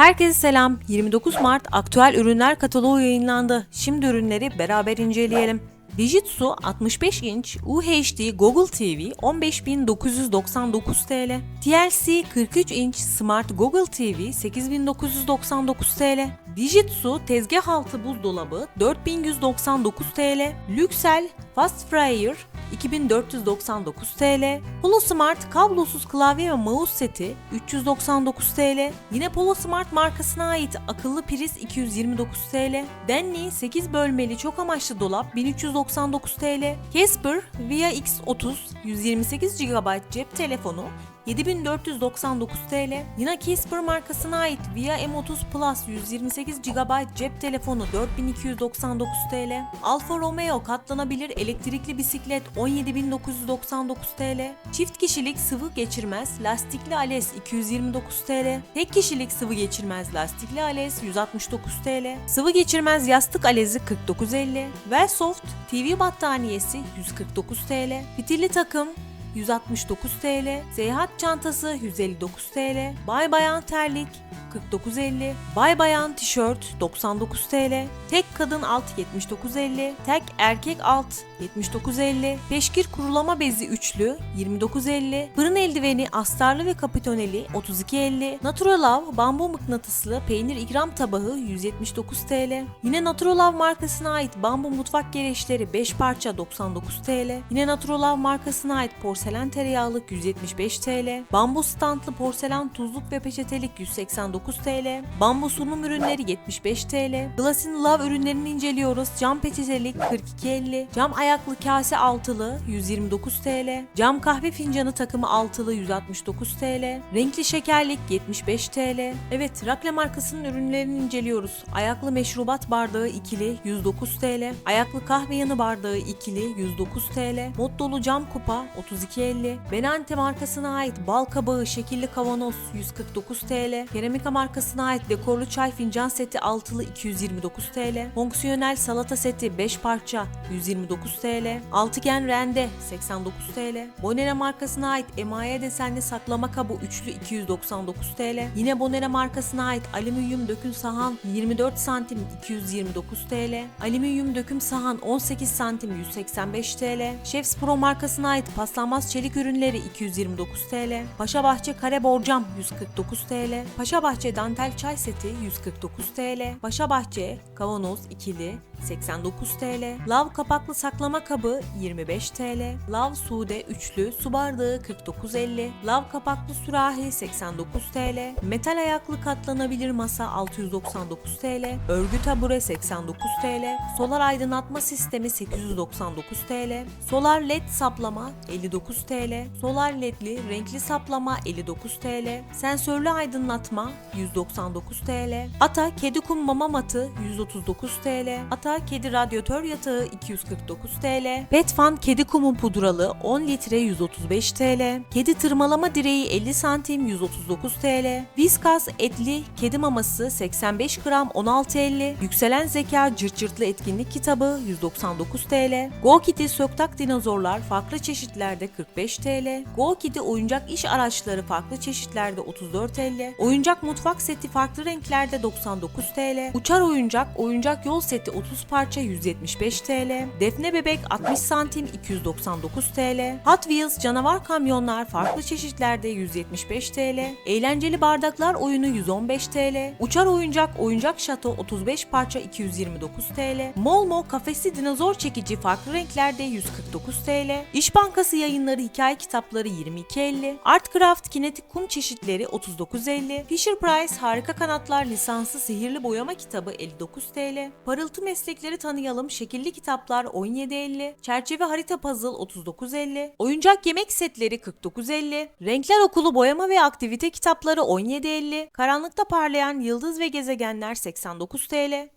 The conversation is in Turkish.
Herkese selam. 29 Mart aktüel ürünler kataloğu yayınlandı. Şimdi ürünleri beraber inceleyelim. Dijitsu 65 inç UHD Google TV 15.999 TL. TLC 43 inç Smart Google TV 8.999 TL. Dijitsu tezgah altı buzdolabı 4199 TL. Lüksel Fast Fryer 2499 TL. Polo Smart kablosuz klavye ve mouse seti 399 TL. Yine Polo Smart markasına ait akıllı priz 229 TL. Denli 8 bölmeli çok amaçlı dolap 1399 TL. Casper Via X30 128 GB cep telefonu 7499 TL. Yine Casper markasına ait Via M30 Plus 128 GB cep telefonu 4299 TL. Alfa Romeo katlanabilir elektrikli bisiklet 17999 TL. Çift kişilik sıvı geçirmez lastikli ales 229 TL. Tek kişilik sıvı geçirmez lastikli ales 169 TL. Sıvı geçirmez yastık alezi 49.50. Velsoft TV battaniyesi 149 TL. Fitilli takım 169 TL, seyahat çantası 159 TL, bay bayan terlik 49.50, bay bayan tişört 99 TL, tek kadın alt 79.50, tek erkek alt 79.50, peşkir kurulama bezi üçlü 29.50, fırın eldiveni astarlı ve kapitoneli 32.50, Naturalav bambu mıknatıslı peynir ikram tabağı 179 TL, yine Naturalav markasına ait bambu mutfak gereçleri 5 parça 99 TL, yine Naturalav markasına ait porselen tereyağlık 175 TL, bambu standlı porselen tuzluk ve peçetelik 189 TL, bambu sunum ürünleri 75 TL, Glass'in Love ürünlerini inceliyoruz. Cam peçetelik 42.50, cam ayaklı kase altılı 129 TL, cam kahve fincanı takımı altılı 169 TL, renkli şekerlik 75 TL. Evet, Rakle markasının ürünlerini inceliyoruz. Ayaklı meşrubat bardağı ikili 109 TL, ayaklı kahve yanı bardağı ikili 109 TL, mod dolu cam kupa 32.50, Benante markasına ait bal kabağı şekilli kavanoz 149 TL, Keramika markasına ait dekorlu çay fincan seti altılı 229 TL, fonksiyonel salata seti 5 parça 129 TL, altıgen rende 89 TL, Bonera markasına ait emaye desenli saklama kabı üçlü 299 TL, yine Bonera markasına ait alüminyum döküm sahan 24 santim 229 TL, alüminyum döküm sahan 18 santim 185 TL, Chefs Pro markasına ait paslanmaz çelik ürünleri 229 TL, Paşabahçe kare borcam 149 TL, Paşabahçe dantel çay seti 149 TL, Paşabahçe kavanoz ikili 89 TL, Lav kapaklı saklama kabı 25 TL, Lav sude üçlü su bardağı 49.50, Lav kapaklı sürahi 89 TL, metal ayaklı katlanabilir masa 699 TL, örgü tabure 89 TL, solar aydınlatma sistemi 899 TL, solar led saplama 59 TL, solar ledli renkli saplama 59 TL, sensörlü aydınlatma 199 TL, Ata kedi kum mama matı 139 TL, Ata kedi radyatör yatağı 249 TL, Petfan kedi kumu pudralı 10 litre 135 TL, kedi tırmalama direği 50 santim 139 TL, Whiskas etli kedi maması 85 gram 16.50, Yükselen Zeka cırt cırtlı etkinlik kitabı 199 TL, Go Kitty söktak dinozorlar farklı çeşitlerde 45 TL, Go Kitty oyuncak iş araçları farklı çeşitlerde 34 TL, oyuncak mutfak seti farklı renklerde 99 TL, uçar oyuncak oyuncak yol seti 30 parça 175 TL, Defne bebek 60 santim 299 TL, Hot Wheels canavar kamyonlar farklı çeşitlerde 175 TL, eğlenceli bardaklar oyunu 115 TL, uçar oyuncak oyuncak şato 35 parça 229 TL, Molmo kafesli dinozor çekici farklı renklerde 149 TL, İş Bankası yayınları hikaye kitapları 22.50, Artcraft kinetik kum çeşitleri 39.50, Fisher harika kanatlar lisanslı sihirli boyama kitabı 59 TL, Parıltı meslekleri tanıyalım şekilli kitaplar 17.50, çerçeve harita puzzle 39.50, oyuncak yemek setleri 49.50, renkler okulu boyama ve aktivite kitapları 17.50, karanlıkta parlayan yıldız ve gezegenler 89 TL,